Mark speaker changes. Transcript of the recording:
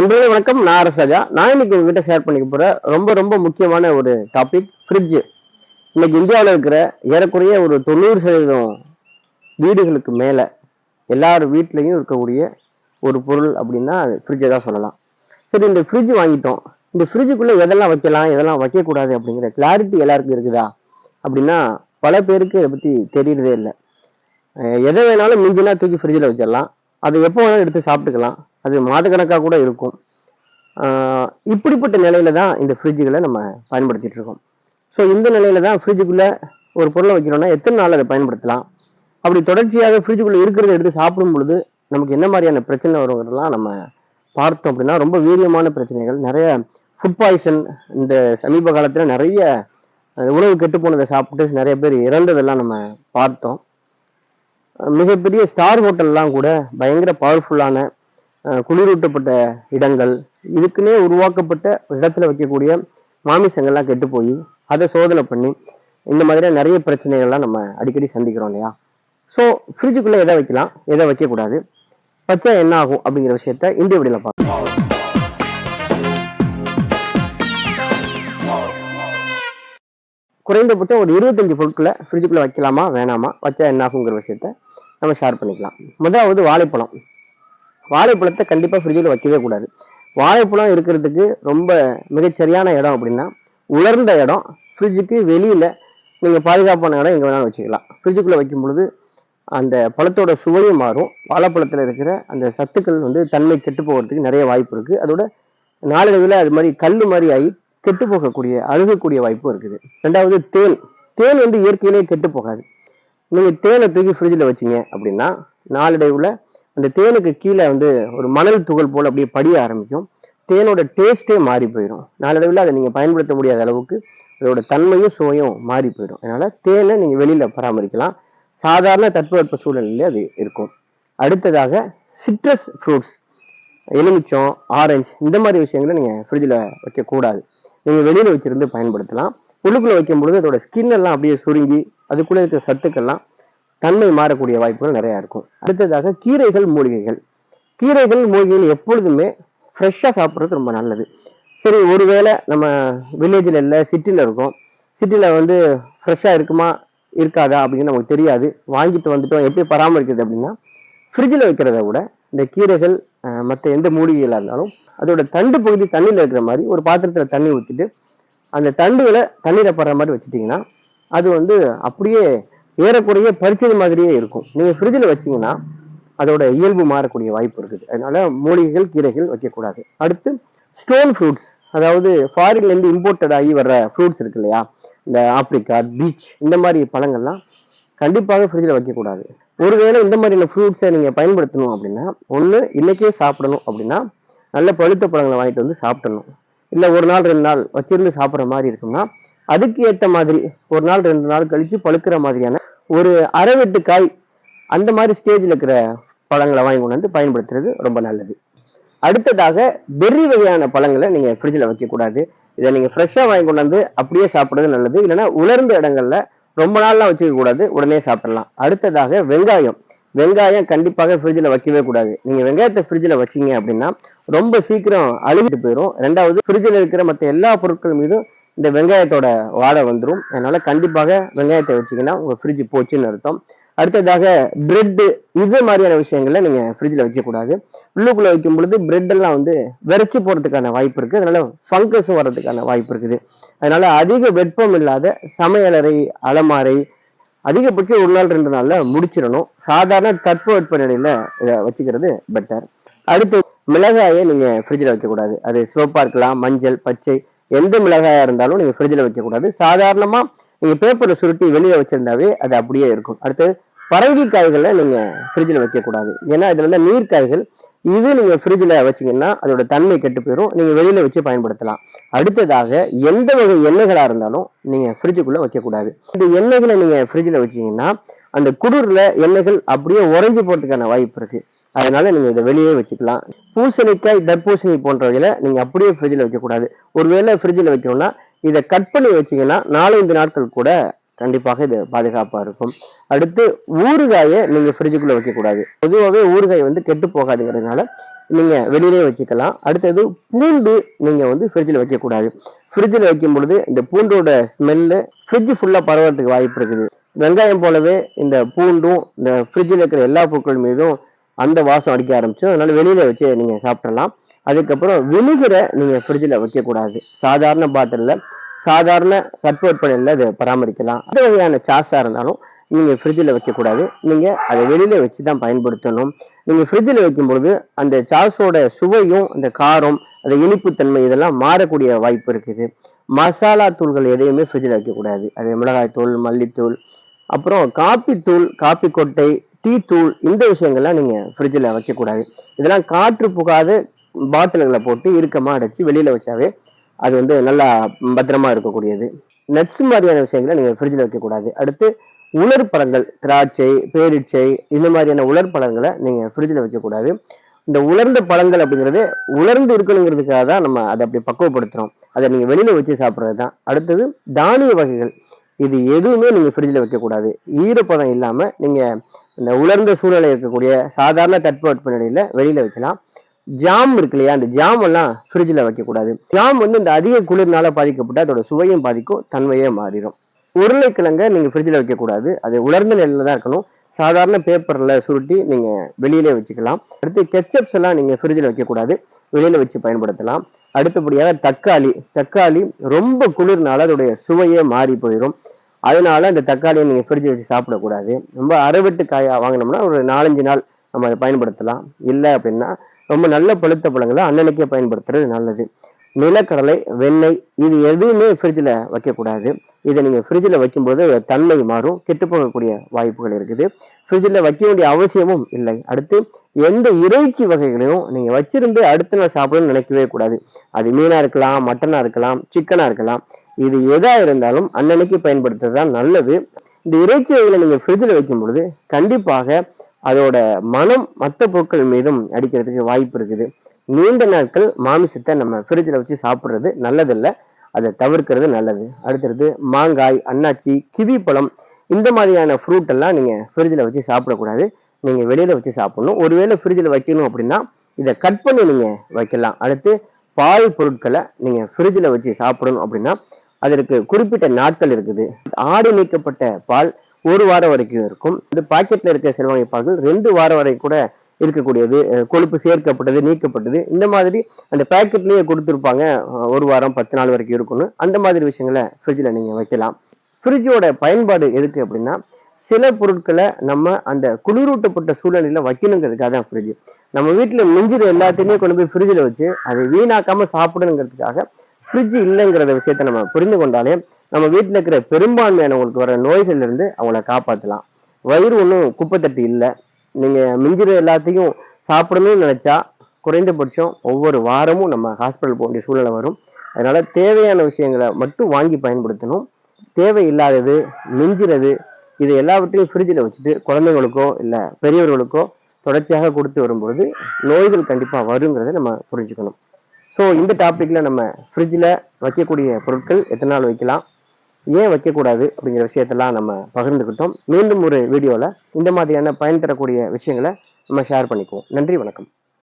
Speaker 1: நண்பர்களே வணக்கம். நான் அரசாஜா நான் இன்னைக்கு உங்ககிட்ட ஷேர் பண்ணிக்க போற ரொம்ப ரொம்ப முக்கியமான ஒரு டாபிக் ஃப்ரிட்ஜ் இன்னைக்கு இந்தியாவில் இருக்கிற ஏறக்குறைய ஒரு தொண்ணூறு சதவீதம் வீடுகளுக்கு மேலே எல்லார் வீட்லேயும் இருக்கக்கூடிய ஒரு பொருள் அப்படின்னா அது ஃப்ரிட்ஜை தான் சொல்லலாம். சரி இந்த ஃப்ரிட்ஜ் வாங்கிட்டோம். இந்த ஃப்ரிட்ஜுக்குள்ளே எதெல்லாம் வைக்கலாம் எதெல்லாம் வைக்கக்கூடாது அப்படிங்கிற கிளாரிட்டி எல்லாருக்கும் இருக்குதா அப்படின்னா பல பேருக்கு இதை பற்றி தெரியறதே இல்லை. எதை வேணாலும் மிஞ்சினா தூக்கி ஃப்ரிட்ஜில் வச்சிடலாம். அதை எப்போ வேணாலும் எடுத்து சாப்பிட்டுக்கலாம். அது மாதக்கணக்காக கூட இருக்கும். இப்படிப்பட்ட நிலையில தான் இந்த ஃப்ரிட்ஜுகளை நம்ம பயன்படுத்திட்டு இருக்கோம். ஸோ இந்த நிலையில தான் ஃப்ரிட்ஜுக்குள்ளே ஒரு பொருளை வைக்கிறோம்னா எத்தனை நாள் அதை பயன்படுத்தலாம்? அப்படி தொடர்ச்சியாக ஃப்ரிட்ஜுக்குள்ளே இருக்கிறத எடுத்து சாப்பிடும் பொழுது நமக்கு என்ன மாதிரியான பிரச்சனை வருங்கிறதெல்லாம் நம்ம பார்த்தோம் அப்படின்னா ரொம்ப வீரியமான பிரச்சனைகள். நிறைய ஃபுட் பாய்சன் இந்த சமீப காலத்தில் நிறைய உணவு கெட்டு போனதை சாப்பிட்டு நிறைய பேர் இறந்ததெல்லாம் நம்ம பார்த்தோம். மிகப்பெரிய ஸ்டார் ஹோட்டல்லாம் கூட பயங்கர பவர்ஃபுல்லான குளிரூட்டப்பட்ட இடங்கள் இதுக்குன்னே உருவாக்கப்பட்ட இடத்துல வைக்கக்கூடிய மாமிசங்கள்லாம் கெட்டு போய் அதை சோதனை பண்ணி இந்த மாதிரியான நிறைய பிரச்சனைகள்லாம் நம்ம அடிக்கடி சந்திக்கிறோம் இல்லையா? ஸோ ஃப்ரிட்ஜுக்குள்ளே எதை வைக்கலாம் எதை வைக்கக்கூடாது பச்சை என்ன ஆகும் அப்படிங்கிற விஷயத்த இந்த வீடியோல பார்க்கலாம் குறைந்தபட்சம் ஒரு இருபத்தஞ்சு பொருட்களை ஃப்ரிட்ஜுக்குள்ளே வைக்கலாமா வேணாமா வச்சா என்ன ஆகுங்கிற விஷயத்த நம்ம ஷேர் பண்ணிக்கலாம். முதலாவது வாழைப்பழம். வாழைப்பழத்தை கண்டிப்பாக ஃப்ரிட்ஜில் வைக்கவே கூடாது. வாழைப்பழம் இருக்கிறதுக்கு ரொம்ப மிகச்சரியான இடம் அப்படின்னா உலர்ந்த இடம் ஃப்ரிட்ஜுக்கு வெளியில் நீங்கள் பாதுகாப்பான இடம் எங்கே வேணாலும் வச்சுக்கலாம். ஃப்ரிட்ஜுக்குள்ள வைக்கும் பொழுது அந்த பழத்தோட சுவையும் மாறும். வாழைப்பழத்தில் இருக்கிற அந்த சத்துக்கள் வந்து தன்மை கெட்டு போகிறதுக்கு நிறைய வாய்ப்பு இருக்குது அதோட நாளடைவில் அது மாதிரி கல் மாதிரி ஆகி கெட்டு போகக்கூடிய அழுகக்கூடிய வாய்ப்பும் இருக்குது. ரெண்டாவது தேன். தேன் வந்து இயற்கையிலேயே கெட்டு போகாது. நீங்கள் தேனை தூக்கி ஃப்ரிட்ஜில் வச்சீங்க அப்படின்னா நாளடைவில் அந்த தேனுக்கு கீழே வந்து ஒரு மணல் துகள் போல் அப்படியே படிய ஆரம்பிக்கும். தேனோட டேஸ்டே மாறி போயிடும் நாளடைவில் அதை நீங்கள் பயன்படுத்த முடியாத அளவுக்கு அதோட தன்மையும் சுவையும் மாறி போயிடும் அதனால் தேனை நீங்கள் வெளியில் பராமரிக்கலாம். சாதாரண தட்பவெப்ப சூழ்நிலையிலே அது இருக்கும். அடுத்ததாக சிட்ரஸ் ஃப்ரூட்ஸ் எலுமிச்சம் ஆரஞ்சு இந்த மாதிரி விஷயங்களை நீங்கள் ஃப்ரிட்ஜில் வைக்கக்கூடாது. நீங்கள் வெளியில் வச்சுருந்து பயன்படுத்தலாம். உள்ளுக்குள்ளே வைக்கும் பொழுது அதோட ஸ்கின் எல்லாம் அப்படியே சுருங்கி அதுக்குள்ளே இருக்கிற சத்துக்கள்லாம் தன்மை மாறக்கூடிய வாய்ப்புகள் நிறைய இருக்கும். அடுத்ததாக கீரைகள் மூலிகைகள். கீரைகள் மூலிகைகள் எப்பொழுதுமே ஃப்ரெஷ்ஷாக சாப்பிட்றது ரொம்ப நல்லது. சரி ஒருவேளை நம்ம வில்லேஜில் இல்லை சிட்டியில் இருக்கோம். சிட்டியில் வந்து ஃப்ரெஷ்ஷாக இருக்குமா இருக்காதா அப்படின்னு நமக்கு தெரியாது. வாங்கிட்டு வந்துட்டோம் எப்படி பராமரிக்கிறது அப்படின்னா ஃப்ரிட்ஜில் வைக்கிறத விட இந்த கீரைகள் மற்ற எந்த மூலிகைகளாக இருந்தாலும் அதோட தண்டு பகுதி தண்ணியில் இருக்கிற மாதிரி ஒரு பாத்திரத்தில் தண்ணி ஊற்றிட்டு அந்த தண்டுகளை தண்ணீரை படுற மாதிரி வச்சுட்டிங்கன்னா அது வந்து அப்படியே ஏறக்குறைய பறிச்சது மாதிரியே இருக்கும். நீங்கள் ஃப்ரிட்ஜில் வச்சீங்கன்னா அதோட இயல்பு மாறக்கூடிய வாய்ப்பு இருக்குது. அதனால மூலிகைகள் கீரைகள் வைக்கக்கூடாது. அடுத்து ஸ்டோன் ஃப்ரூட்ஸ் அதாவது ஃபாரின்லேருந்து இம்போர்ட்டட் ஆகி வர்ற ஃப்ரூட்ஸ் இருக்கு இல்லையா? இந்த ஆப்ரிக்கா பீச் இந்த மாதிரி பழங்கள்லாம் கண்டிப்பாக ஃப்ரிட்ஜில் வைக்கக்கூடாது. ஒருவேளை இந்த மாதிரியான ஃப்ரூட்ஸை நீங்கள் பயன்படுத்தணும் அப்படின்னா ஒன்று இன்னைக்கே சாப்பிடணும் அப்படின்னா நல்ல பழுத்த பழங்களை வாங்கிட்டு வந்து சாப்பிடணும். இல்லை ஒரு நாள் ரெண்டு நாள் வச்சிருந்து சாப்பிட்ற மாதிரி இருக்கும்னா அதுக்கு ஏற்ற மாதிரி ஒரு நாள் ரெண்டு நாள் கழிச்சு பழுக்கிற மாதிரியான ஒரு அரை வெட்டு காய் அந்த மாதிரி ஸ்டேஜில் இருக்கிற பழங்களை வாங்கி கொண்டு வந்து பயன்படுத்துறது ரொம்ப நல்லது. அடுத்ததாக பெர்ரி வகையான பழங்களை நீங்கள் ஃப்ரிட்ஜில் வைக்கக்கூடாது இதை நீங்கள் ஃப்ரெஷ்ஷாக வாங்கி கொண்டு வந்து அப்படியே சாப்பிட்றது நல்லது. இல்லைன்னா உலர்ந்த இடங்கள்ல ரொம்ப நாள்லாம் வச்சுக்க கூடாது. உடனே சாப்பிடலாம். அடுத்ததாக வெங்காயம். வெங்காயம் கண்டிப்பாக ஃப்ரிட்ஜில் வைக்கவே கூடாது. நீங்கள் வெங்காயத்தை ஃப்ரிட்ஜில் வச்சிங்க அப்படின்னா ரொம்ப சீக்கிரம் அழுகிட்டு போயிடும் ரெண்டாவது ஃப்ரிட்ஜில் இருக்கிற மற்ற எல்லா பொருட்கள் மீதும் இந்த வெங்காயத்தோட வாடை வந்துடும் அதனால கண்டிப்பாக வெங்காயத்தை வச்சிங்கன்னா உங்கள் ஃப்ரிட்ஜ் போச்சுன்னு அர்த்தம். அடுத்ததாக பிரெட்டு இது மாதிரியான விஷயங்களை நீங்க ஃப்ரிட்ஜில் வைக்கக்கூடாது. உள்ளுக்குள்ள வைக்கும் பொழுது பிரெட் எல்லாம் வந்து விரைச்சி போறதுக்கான வாய்ப்பு இருக்கு. அதனால ஃபங்கஸும் வர்றதுக்கான வாய்ப்பு இருக்குது. அதனால அதிக வெப்பம் இல்லாத சமையலறை அலமாரை அதிகபட்சம் ஒரு நாள் ரெண்டு நாள்ல முடிச்சிடணும். சாதாரண தட்பவெப்ப நிலையில இதை வச்சுக்கிறது பெட்டர் அடுத்து மிளகாயை நீங்க ஃப்ரிட்ஜில் வைக்கக்கூடாது. அது சிவப்பா இருக்கலாம் மஞ்சள் பச்சை எந்த மிளகாயா இருந்தாலும் நீங்க ஃப்ரிட்ஜில் வைக்கக்கூடாது. சாதாரணமா நீங்க பேப்பரை சுருட்டி வெளியே வச்சிருந்தாவே அது அப்படியே இருக்கும். அடுத்து பரங்கி காய்களை நீங்க ஃப்ரிட்ஜில் வைக்கக்கூடாது. ஏன்னா இதுல நீர் நீர்க்காய்கள் இது நீங்க ஃப்ரிட்ஜில் வச்சீங்கன்னா அதோட தன்மை கெட்டு போயிடும் நீங்க வெளியில வச்சு பயன்படுத்தலாம். அடுத்ததாக எந்த வகை எண்ணெய்களா இருந்தாலும் நீங்க ஃப்ரிட்ஜுக்குள்ள வைக்கக்கூடாது. இந்த எண்ணெய்களை நீங்க ஃப்ரிட்ஜில் வச்சீங்கன்னா அந்த குளிர்ல எண்ணெய்கள் அப்படியே உறைஞ்சி போறதுக்கான வாய்ப்பு இருக்கு. அதனால நீங்க இதை வெளியே வச்சுக்கலாம். பூசணிக்காய் தர்பூசணி போன்றவைகளை நீங்க அப்படியே ஃப்ரிட்ஜில் வைக்கக்கூடாது. ஒருவேளை ஃப்ரிட்ஜில் வைக்கணும்னா இதை கட் பண்ணி வச்சீங்கன்னா நாலஞ்சு நாட்கள் கூட கண்டிப்பாக இது பாதுகாப்பாக இருக்கும். அடுத்து ஊறுகாயை நீங்க ஃப்ரிட்ஜுக்குள்ள வைக்கக்கூடாது. பொதுவாகவே ஊறுகாய் வந்து கெட்டு போகாதுங்கிறதுனால நீங்க வெளியிலே வச்சுக்கலாம். அடுத்தது பூண்டு நீங்க வந்து ஃப்ரிட்ஜில் வைக்கக்கூடாது. ஃப்ரிட்ஜில் வைக்கும் பொழுது இந்த பூண்டோட ஸ்மெல்லு ஃப்ரிட்ஜ் ஃபுல்லாக பரவறதுக்கு வாய்ப்பு இருக்குது. வெங்காயம் போலவே இந்த பூண்டும் இந்த ஃப்ரிட்ஜில் இருக்கிற எல்லா பொருட்கள் மீதும் அந்த வாசம் அடிக்க ஆரம்பிச்சு அதனால வெளியில வச்சு நீங்க சாப்பிடலாம். அதுக்கப்புறம் வினிகரை நீங்க ஃப்ரிட்ஜில் வைக்கக்கூடாது. சாதாரண பாட்டிலில் சாதாரண தட்பவெப்பநிலையில் அதை பராமரிக்கலாம். அந்த வகையான சாஸாக இருந்தாலும் நீங்கள் ஃப்ரிட்ஜில் வைக்கக்கூடாது. நீங்கள் அதை வெளியில் வச்சு தான் பயன்படுத்தணும் நீங்கள் ஃப்ரிட்ஜில் வைக்கும்பொழுது அந்த சாஸோட சுவையும் அந்த காரம் அந்த இனிப்புத்தன்மை இதெல்லாம் மாறக்கூடிய வாய்ப்பு இருக்குது. மசாலா தூள்கள் எதையுமே ஃப்ரிட்ஜில் வைக்கக்கூடாது. அது மிளகாய் தூள் மல்லித்தூள் அப்புறம் காப்பி தூள் காப்பி கொட்டை டீ தூள் இந்த விஷயங்கள்லாம் நீங்க ஃப்ரிட்ஜில் வைக்கக்கூடாது. இதெல்லாம் காற்று புகாத பாட்டில்களை போட்டு இறுக்கமாக அடைச்சி வெளியில வச்சாவே அது வந்து நல்லா பத்திரமா இருக்கக்கூடியது. நட்ஸ் மாதிரியான விஷயங்களை நீங்க ஃப்ரிட்ஜில் வைக்கக்கூடாது. அடுத்து உலர் பழங்கள் திராட்சை பேரிச்சை இந்த மாதிரியான உலர் பழங்களை நீங்க ஃப்ரிட்ஜில் வைக்கக்கூடாது. இந்த உலர்ந்த பழங்கள் அப்படிங்கிறது உலர்ந்து இருக்கணுங்கிறதுக்காக தான் நம்ம அதை அப்படி பக்குவப்படுத்துறோம். அதை நீங்க வெளியில வச்சு சாப்பிட்றது தான். அடுத்தது தானிய வகைகள். இது எதுவுமே நீங்க ஃப்ரிட்ஜில் வைக்கக்கூடாது. ஈரப்பதம் இல்லாம நீங்க இந்த உலர்ந்த சூழ்நிலை இருக்கக்கூடிய சாதாரண தட்பவெட்ப நிலையில வெளியில வைக்கலாம். ஜாம் இருக்கு இல்லையா? அந்த ஜாம் எல்லாம் ஃப்ரிட்ஜில் வைக்கக்கூடாது. ஜாம் வந்து இந்த அதிக குளிர்னால பாதிக்கப்பட்டு அதோட சுவையும் பாதிக்கும் தன்மையே மாறிடும். உருளைக்கிழங்க நீங்கள் ஃப்ரிட்ஜில் வைக்கக்கூடாது. அது உலர்ந்த நிலையில தான் இருக்கணும். சாதாரண பேப்பரில் சுருட்டி நீங்கள் வெளியிலே வச்சுக்கலாம். அடுத்து கெச்சப்ஸ் எல்லாம் நீங்கள் ஃப்ரிட்ஜில் வைக்கக்கூடாது. வெளியில் வச்சு பயன்படுத்தலாம். அடுத்தபடியாக தக்காளி. தக்காளி ரொம்ப குளிர்னால அதோடைய சுவையே மாறி போயிடும். அதனால அந்த தக்காளியை நீங்கள் ஃப்ரிட்ஜ் வச்சு சாப்பிடக்கூடாது. ரொம்ப அறுவட்டு காயாக வாங்கினோம்னா ஒரு நாலஞ்சு நாள் நம்ம அதை பயன்படுத்தலாம். இல்லை அப்படின்னா ரொம்ப நல்ல பழுத்த பழங்களை அன்னன்னைக்கே பயன்படுத்துறது நல்லது. நிலக்கடலை வெண்ணெய் இது எதுவுமே ஃப்ரிட்ஜில் வைக்கக்கூடாது. இதை நீங்கள் ஃப்ரிட்ஜில் வைக்கும்போது தன்மை மாறும் கெட்டு போகக்கூடிய வாய்ப்புகள் இருக்குது. ஃப்ரிட்ஜில் வைக்க வேண்டிய அவசியமும் இல்லை. அடுத்து எந்த இறைச்சி வகைகளையும் நீங்கள் வச்சிருந்து அடுத்த நாள் சாப்பிடணும்னு நினைக்கவே கூடாது. அது மீனாக இருக்கலாம் மட்டனாக இருக்கலாம் சிக்கனாக இருக்கலாம். இது எதா இருந்தாலும் அன்னன்னைக்கு பயன்படுத்துறது தான் நல்லது. இந்த இறைச்சி வகைகளை நீங்கள் ஃப்ரிட்ஜில் வைக்கும் பொழுது கண்டிப்பாக அதோட மனம் மற்ற பொருட்கள் மீதும் அடிக்கிறதுக்கு வாய்ப்பு இருக்குது. நீண்ட நாட்கள் மாமிசத்தை நம்ம ஃப்ரிட்ஜில் வச்சு சாப்பிட்றது நல்லதில்லை. அதை தவிர்க்கிறது நல்லது. அடுத்தது மாங்காய் அன்னாச்சி கிவி பழம் இந்த மாதிரியான ஃப்ரூட் எல்லாம் நீங்கள் ஃப்ரிட்ஜில் வச்சு சாப்பிடக்கூடாது. நீங்கள் வெளியில் வச்சு சாப்பிடணும். ஒருவேளை ஃப்ரிட்ஜில் வைக்கணும் அப்படின்னா இதை கட் பண்ணி நீங்கள் வைக்கலாம். அடுத்து பால் பொருட்களை நீங்கள் ஃப்ரிட்ஜில் வச்சு சாப்பிடணும் அப்படின்னா அதற்கு குறிப்பிட்ட நாட்கள் இருக்குது. ஆடு நீக்கப்பட்ட பால் ஒரு வாரம் வரைக்கும் இருக்கும். இந்த பாக்கெட்ல இருக்கிற செல்வாங்கை பால்கள் ரெண்டு வாரம் வரை கூட இருக்கக்கூடியது. கொழுப்பு சேர்க்கப்பட்டது நீக்கப்பட்டது. இந்த மாதிரி அந்த பேக்கெட்லயே கொடுத்துருப்பாங்க. ஒரு வாரம் பத்து நாள் வரைக்கும் இருக்கும்னு. அந்த மாதிரி விஷயங்களை ஃப்ரிட்ஜில் நீங்கள் வைக்கலாம். ஃப்ரிட்ஜோட பயன்பாடு எதுக்கு அப்படின்னா சில பொருட்களை நம்ம அந்த குளிரூட்டப்பட்ட சூழ்நிலையில வைக்கணுங்கிறதுக்காக தான் ஃப்ரிட்ஜ் நம்ம வீட்டில் மிஞ்சிற எல்லாத்தையுமே கொண்டு போய் ஃப்ரிட்ஜில் வச்சு அதை வீணாக்காமல் சாப்பிடணுங்கிறதுக்காக ஃப்ரிட்ஜ் இல்லைங்கிற விஷயத்த நம்ம புரிந்து கொண்டாலே நம்ம வீட்டில் இருக்கிற பெரும்பான்மையானவங்களுக்கு வர நோய்கள் இருந்து அவங்கள காப்பாற்றலாம் வயிறு ஒன்றும் குப்பைத்தட்டு இல்லை. நீங்கள் மிஞ்சிற எல்லாத்தையும் சாப்பிடணும்னு நினச்சா குறைந்தபட்சம் ஒவ்வொரு வாரமும் நம்ம ஹாஸ்பிட்டல் போக வேண்டிய சூழ்நிலை வரும். அதனால் தேவையான விஷயங்களை மட்டும் வாங்கி பயன்படுத்தணும். தேவை இல்லாதது மிஞ்சிறது இது எல்லாவற்றையும் ஃப்ரிட்ஜில் வச்சுட்டு குழந்தைங்களுக்கோ இல்லை பெரியவர்களுக்கோ தொடர்ச்சியாக கொடுத்து வரும்பொழுது நோய்கள் கண்டிப்பாக வருங்கிறத நம்ம புரிஞ்சுக்கணும். ஸோ இந்த டாப்பிக்கில் நம்ம ஃப்ரிட்ஜில் வைக்கக்கூடிய பொருட்கள் எத்தனை நாள் வைக்கலாம்? ஏன் வைக்கக்கூடாது அப்படிங்கிற விஷயத்தெல்லாம் நம்ம பகிர்ந்துக்கிட்டோம் மீண்டும் ஒரு வீடியோவில் இந்த மாதிரியான பயன் தரக்கூடிய விஷயங்களை நம்ம ஷேர் பண்ணிக்குவோம். நன்றி வணக்கம்.